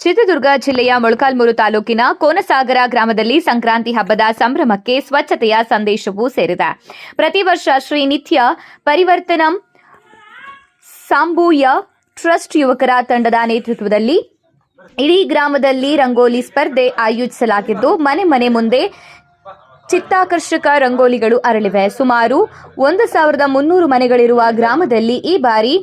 ಚಿತ್ರದುರ್ಗ ಜಿಲ್ಲೆಯ ಮೊಳಕಾಲ್ಮೂರು ತಾಲೂಕಿನ ಕೋನಸಾಗರ ಗ್ರಾಮದಲ್ಲಿ ಸಂಕ್ರಾಂತಿ ಹಬ್ಬದ ಸಂಭ್ರಮಕ್ಕೆ ಸ್ವಚ್ಛತೆಯ ಸಂದೇಶವೂ ಸೇರಿದೆ. ಪ್ರತಿ ವರ್ಷ ಶ್ರೀನಿತ್ಯ ಪರಿವರ್ತನ ಸಾಂಬೂಯ ಟ್ರಸ್ಟ್ ಯುವಕರ ತಂಡದ ನೇತೃತ್ವದಲ್ಲಿ ಇಡೀ ಗ್ರಾಮದಲ್ಲಿ ರಂಗೋಲಿ ಸ್ಪರ್ಧೆ ಆಯೋಜಿಸಲಾಗಿದ್ದು, ಮನೆ ಮನೆ ಮುಂದೆ ಚಿತ್ತಾಕರ್ಷಕ ರಂಗೋಲಿಗಳು ಅರಳಿವೆ. ಸುಮಾರು ಒಂದು ಸಾವಿರದ ಮುನ್ನೂರು ಮನೆಗಳಿರುವ ಗ್ರಾಮದಲ್ಲಿ ಈ ಬಾರಿ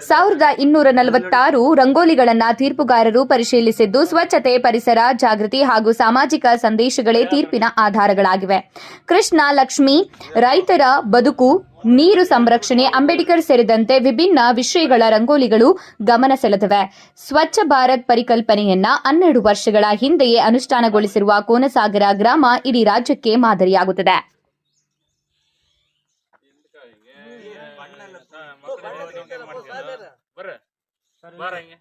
ಸಾವಿರದ ಇನ್ನೂರ ನಲವತ್ತಾರು ರಂಗೋಲಿಗಳನ್ನು ತೀರ್ಪುಗಾರರು ಪರಿಶೀಲಿಸಿದ್ದು ಸ್ವಚ್ಛತೆ, ಪರಿಸರ, ಜಾಗೃತಿ ಹಾಗೂ ಸಾಮಾಜಿಕ ಸಂದೇಶಗಳೇ ತೀರ್ಪಿನ ಆಧಾರಗಳಾಗಿವೆ. ಕೃಷ್ಣ, ಲಕ್ಷ್ಮಿ, ರೈತರ ಬದುಕು, ನೀರು ಸಂರಕ್ಷಣೆ, ಅಂಬೇಡ್ಕರ್ ಸೇರಿದಂತೆ ವಿಭಿನ್ನ ವಿಷಯಗಳ ರಂಗೋಲಿಗಳು ಗಮನ ಸೆಳೆದಿವೆ. ಸ್ವಚ್ಛ ಭಾರತ್ ಪರಿಕಲ್ಪನೆಯನ್ನ ಹನ್ನೆರಡು ವರ್ಷಗಳ ಹಿಂದೆಯೇ ಅನುಷ್ಠಾನಗೊಳಿಸಿರುವ ಕೋನಸಾಗರ ಗ್ರಾಮ ಇಡೀ ರಾಜ್ಯಕ್ಕೆ ಮಾದರಿಯಾಗುತ್ತದೆ. ಬರ್ರ. ಬಾರ ಹಿಂಗೆ.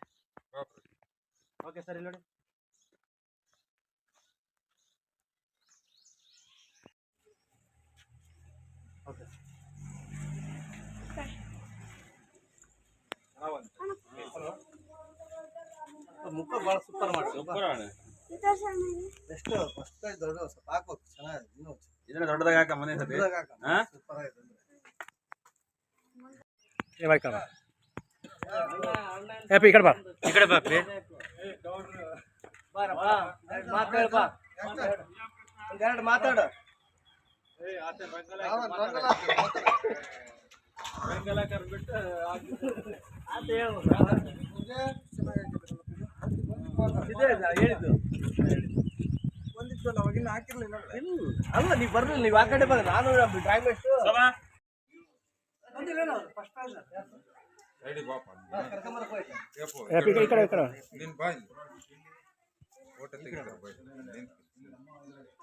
ಓಕೆ ಸರ್ ಇಲ್ಲಿ ನೋಡಿ. ಓಕೆ. ಮುಖ ಭಾಳ ಸೂಪರ್ ಮಾಡಿ ಸೂಪರ್ ಅಣ್ಣ ಎಷ್ಟು ಫಸ್ಟ್ ದೊಡ್ಡ ಸ್ವಲ್ಪ ಹಾಕ್ಬೇಕು ಚೆನ್ನಾಗಿ ಇನ್ನೂ ಇದನ್ನ ದೊಡ್ಡದಾಗ ಹಾಕ ಮನೆ ಸತಿ. ಹಾ? ಸೂಪರ್ ಆಗಿದೆ ಈ ಕಡೆ ಬಾ. ಈ ಕಡೆ ಬಾಪಿ ಮಾತಾಡ ಬಾ. ಒಂದೆರಡು ಮಾತಾಡು ಹೇಳಿದ್ದು ಅಲ್ಲ ನೀವು ಬರ್ಲಿಲ್ಲ ನೀವು ಆ ಕಡೆ ಬಂದ ನಾನು ಡ್ರಾಯಿಂಗ್ ಎಷ್ಟು ಕರ್ಕೊಂಬರಕ್ಕೆ ಹೋಯ್ತು. ಈ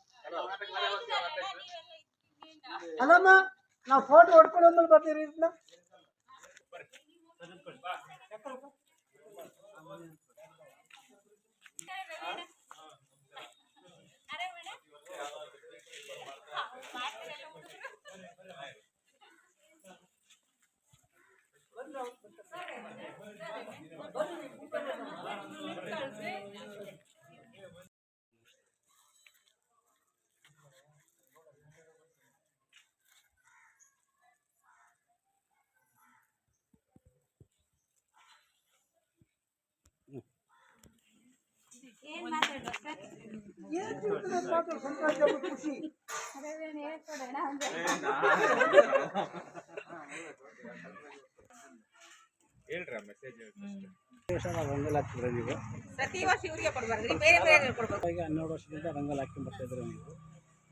ಈ ಕಡೆ ನೀನ್ ಬಾ ಇಲ್ಲಿ. ಫೋಟೋ ತೆಗಿತಾರೆ ಬಾ ಇಲ್ಲಿ. ನೀನ್- ಪಕ್ಕಕ್ಕೆ ಬರ ಬದಿ ಹತ್ರಕ್ಕೆ ಬರ ಅಲ್ಲಮ್ಮ ನಾವು ಫೋಟೋ ಹೊಡ್ಕೊಂಡು ಬರ್ತೀರಿ ಇದನ್ನ ಖುಷಿ you. ಹೇಳ್ರ ಮೆಸೇಜ್ ರಂಗೋಲಿ ಹಾಕ್ತಿದ್ರೆ ನೀವು ಪ್ರತಿ ವರ್ಷ ಇವ್ರಿಗೆ ಕೊಡ್ಬಾರ್ದು. ಬೇರೆ ಬೇರೆ ಕೊಡ್ಬೇಕು. ಈಗ ಹನ್ನೆರಡು ವರ್ಷದಿಂದ ರಂಗೋಲಿ ಹಾಕಿ ಬರ್ತಾ ಇದ್ರು ನೀವು.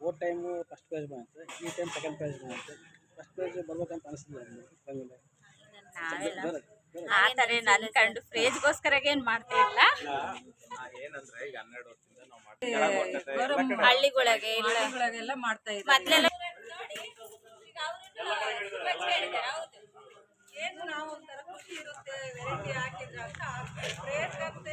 ಓ ಟೈಮು ಫಸ್ಟ್ ಪ್ರೈಸ್ ಬಂತು. ಈ ಟೈಮ್ ಸೆಕೆಂಡ್ ಪ್ರೈಸ್ ಬಂತು. ಫಸ್ಟ್ ಪ್ರೈಸ್ ಬರ್ಬೇಕಂತ ರಂಗೋಲಿ? ಬೇರೆ ಆ ಕಂಡು ಫ್ರೇಜ್ಗೋಸ್ಕರ ಏನ್ ಮಾಡ್ತಾ ಇಲ್ಲ. ಏನಂದ್ರೆ ಈಗ ಹನ್ನೆರಡು ವರ್ಷದಿಂದ ನಾವು ಮಾಡ್ತೀವಿ ಹಳ್ಳಿಗಳಿಗೆ ಇಲ್ಲ ಹಳ್ಳಿಗಳಿಗೆಲ್ಲ ಮಾಡ್ತಾ ಇದ್ದಾರೆ. ಮೊದ್ಲೆಲ್ಲ ಏನು ನಾವು ಒಂಥರ ಖುಷಿ ಇರುತ್ತೆ ವೆರೈಟಿ ಹಾಕಿದ್ರೆ ಅಂತ ರೇಟ್ ಅಂತ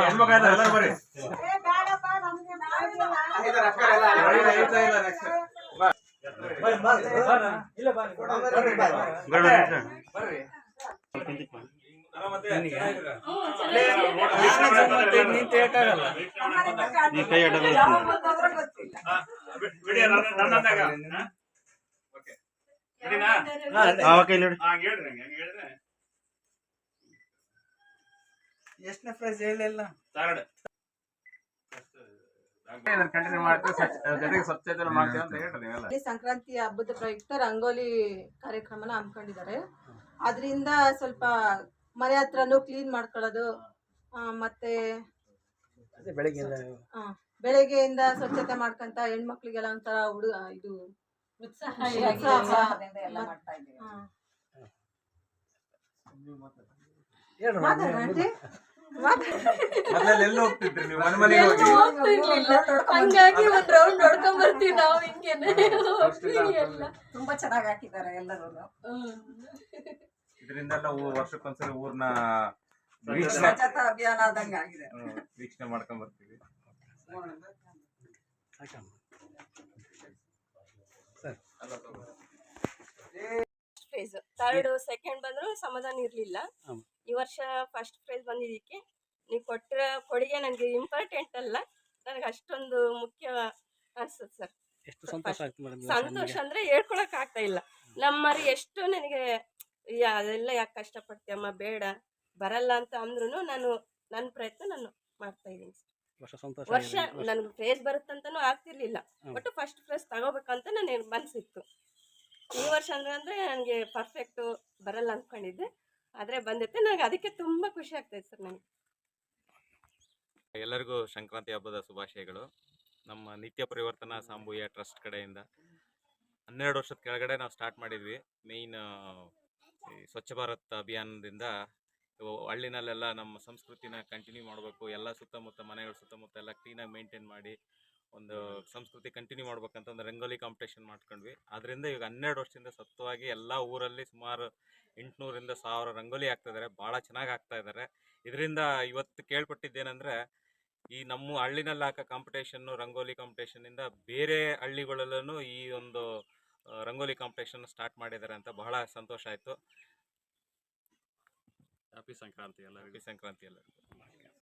ಹೆಣ್ಮಕ್ಳು ಎಲ್ಲರೂ ಬರ್ರಿ ಬಿಡಿ ನನ್ನಂದಾಗ ಓಕೆ ರೆಡಿನಾ ಹಾಂ ಹೇಳ್ರಿ ಹಂಗೆ ಹಂಗೆ ಹೇಳಿದ್ರೆ ಎಷ್ಟನೇ ಪ್ರೈಸ್ ಹೇಳಿಲ್ಲ ಥರ್ಡ್ ಕಂಟಿನ್ಯೂ ಹೇಳ್ರಿ ನೀವೆಲ್ಲ. ಇಲ್ಲಿ ಸಂಕ್ರಾಂತಿ ಹಬ್ಬದ ಪ್ರಯುಕ್ತ ರಂಗೋಲಿ ಕಾರ್ಯಕ್ರಮನ ಹಮ್ಮಿಕೊಂಡಿದ್ದಾರೆ. ಅದರಿಂದ ಸ್ವಲ್ಪ ಮನೆ ಹತ್ರನೂ ಕ್ಲೀನ್ ಮಾಡ್ಕೊಳ್ಳೋದು ಮತ್ತೆ ಅದೇ ಬೆಳಗ್ಗೆ ಆ, ಬೆಳಗ್ಗೆಯಿಂದ ಸ್ವಚ್ಛತೆ ಮಾಡ್ಕೊಂತ ಹೆಣ್ಮಕ್ಳಿಗೆಲ್ಲ ಒಂಥರ ಹುಡುಗ ಇದು ಉತ್ಸಾಹ. ಆ. ಹೇಳ್ರಿ ಮಾತಾಡು ಆಂಟಿ. ಮೊದಲೆಲ್ಲ ಎಲ್ಲಿ ಹೋಗ್ತಿದ್ರಿ ನೀವು ಮನೆ ಮನೆಗೆ ಹೋಗಿ. ಹಂಗಾಗಿ ಒಂದ್ ರೌಂಡ್ ನೋಡ್ಕೊಂಡ್ ಬರ್ತೀವಿ ನಾವು ಹಿಂಗೇನೆ. ಎಲ್ಲ ತುಂಬಾ ಚೆನ್ನಾಗಿ ಹಾಕಿದ್ದಾರೆ ಎಲ್ಲರೂ ಇದರಿಂದೆಲ್ಲ ಊ- ವರ್ಷಕ್ಕೊಂದ್ಸರಿ ಊರ್ನ ವೀಕ್ಷಣೆ ಅಭಿಯಾನ ಆದಂಗ ಆಗಿದೆ. ವೀಕ್ಷಣೆ ಮಾಡ್ಕೊಂಡ್ ಬರ್ತೀವಿ. ಪ್ರೈಸ್ ಥರ್ಡ್ ಸೆಕೆಂಡ್ ಬಂದ್ರು ಸಮಾಧಾನ ಇರ್ಲಿಲ್ಲ. ಈ ವರ್ಷ ಫಸ್ಟ್ ಪ್ರೈಸ್ ಬಂದಿದ್ದಕ್ಕೆ ನೀವು ಕೊಟ್ಟಿರೋ ಕೊಡುಗೆ ನನಗೆ ಇಂಪಾರ್ಟೆಂಟ್ ಅಲ್ಲ. ನನಗೆ ಅಷ್ಟೊಂದು ಮುಖ್ಯ ಅನ್ಸುತ್ತೆ ಸರ್. ಎಷ್ಟು ಸಂತೋಷ ಆಗ್ತದೆ ಮೇಡಮ್ ಸಂತೋಷ ಅಂದ್ರೆ ಹೇಳ್ಕೊಳಕ್ ಆಗ್ತಾ ಇಲ್ಲ. ನಮ್ಮರಿ ಎಷ್ಟು ನನಗೆ ಅದೆಲ್ಲ ಯಾಕೆ ಕಷ್ಟಪಡ್ತೀಯಮ್ಮ ಬೇಡ. ಬರಲ್ಲ ಅಂತ ಅಂದ್ರೂ ನಾನು ನನ್ನ ಪ್ರಯತ್ನ ನಾನು ಮಾಡ್ತಾ ಇದ್ದೀನಿ. ವರ್ಷ ಸಂತೋಷ ವರ್ಷ ಆಗಿದೆ. ನನ್ಗೆ ಫೇಸ್ ಬರುತ್ತಂತನೂ ಆಗ್ತಿರ್ಲಿಲ್ಲ. ಬಟ್ ಫಸ್ಟ್ ಪ್ರೈಸ್ ತಗೋಬೇಕಂತ ನನಗೆ ಮನಸ್ಸಿತ್ತು ಈ ವರ್ಷ ಅಂದ್ರೆ ಅಂದ್ರೆ ನನಗೆ ಪರ್ಫೆಕ್ಟ್ ಬರಲ್ಲ ಅನ್ಕೊಂಡಿದ್ದೆ. ಆದ್ರೆ ಬಂದಿತ್ತೆ. ನನಗೆ ಅದಕ್ಕೆ ತುಂಬಾ ಖುಷಿ ಆಗ್ತೈತೆ ಸರ್ ನನಗೆ ಎಲ್ಲರಿಗೂ ಸಂಕ್ರಾಂತಿ ಹಬ್ಬದ ಶುಭಾಶಯಗಳು. ನಮ್ಮ ನಿತ್ಯ ಪರಿವರ್ತನಾ ಸಾಂಬೂಯ ಟ್ರಸ್ಟ್ ಕಡೆಯಿಂದ ಹನ್ನೆರಡು ವರ್ಷದ ಕೆಳಗಡೆ ನಾವು ಸ್ಟಾರ್ಟ್ ಮಾಡಿದ್ವಿ. ಮೇಯ್ನ್ ಸ್ವಚ್ಛ ಭಾರತ್ ಅಭಿಯಾನದಿಂದ ಹಳ್ಳಿನಲ್ಲೆಲ್ಲ ನಮ್ಮ ಸಂಸ್ಕೃತಿನ ಕಂಟಿನ್ಯೂ ಮಾಡಬೇಕು. ಎಲ್ಲ ಸುತ್ತಮುತ್ತ ಮನೆಗಳ ಸುತ್ತಮುತ್ತ ಎಲ್ಲ ಕ್ಲೀನಾಗಿ ಮೇಂಟೈನ್ ಮಾಡಿ ಒಂದು ಸಂಸ್ಕೃತಿ ಕಂಟಿನ್ಯೂ ಮಾಡ್ಬೇಕಂತ ಒಂದು ರಂಗೋಲಿ ಕಾಂಪಿಟೇಷನ್ ಮಾಡ್ಕೊಂಡ್ವಿ. ಅದರಿಂದ ಈಗ ಹನ್ನೆರಡು ವರ್ಷದಿಂದ ಸತ್ವವಾಗಿ ಎಲ್ಲ ಊರಲ್ಲಿ ಸುಮಾರು ಎಂಟುನೂರಿಂದ ಸಾವಿರ ರಂಗೋಲಿ ಹಾಕ್ತಾಯಿದ್ದಾರೆ ಭಾಳ ಚೆನ್ನಾಗಿ ಹಾಕ್ತಾ ಇದ್ದಾರೆ ಇದರಿಂದ ಇವತ್ತು ಕೇಳ್ಪಟ್ಟಿದ್ದೇನೆಂದರೆ ಈ ನಮ್ಮ ಹಳ್ಳಿನಲ್ಲಿ ಹಾಕೋ ಕಾಂಪಿಟೇಷನ್ನು ರಂಗೋಲಿ ಕಾಂಪಿಟೇಷನ್ನಿಂದ ಬೇರೆ ಹಳ್ಳಿಗಳಲ್ಲೂ ಈ ಒಂದು ರಂಗೋಲಿ ಕಾಂಪಿಟೇಷನ್ ಸ್ಟಾರ್ಟ್ ಮಾಡಿದ್ದಾರೆ ಅಂತ ಬಹಳ ಸಂತೋಷ ಆಯಿತು. ಹ್ಯಾಪಿ ಸಂಕ್ರಾಂತಿ ಎಲ್ಲರಿಗೂ ಸಂಕ್ರಾಂತಿ ಎಲ್ಲರಿಗೂ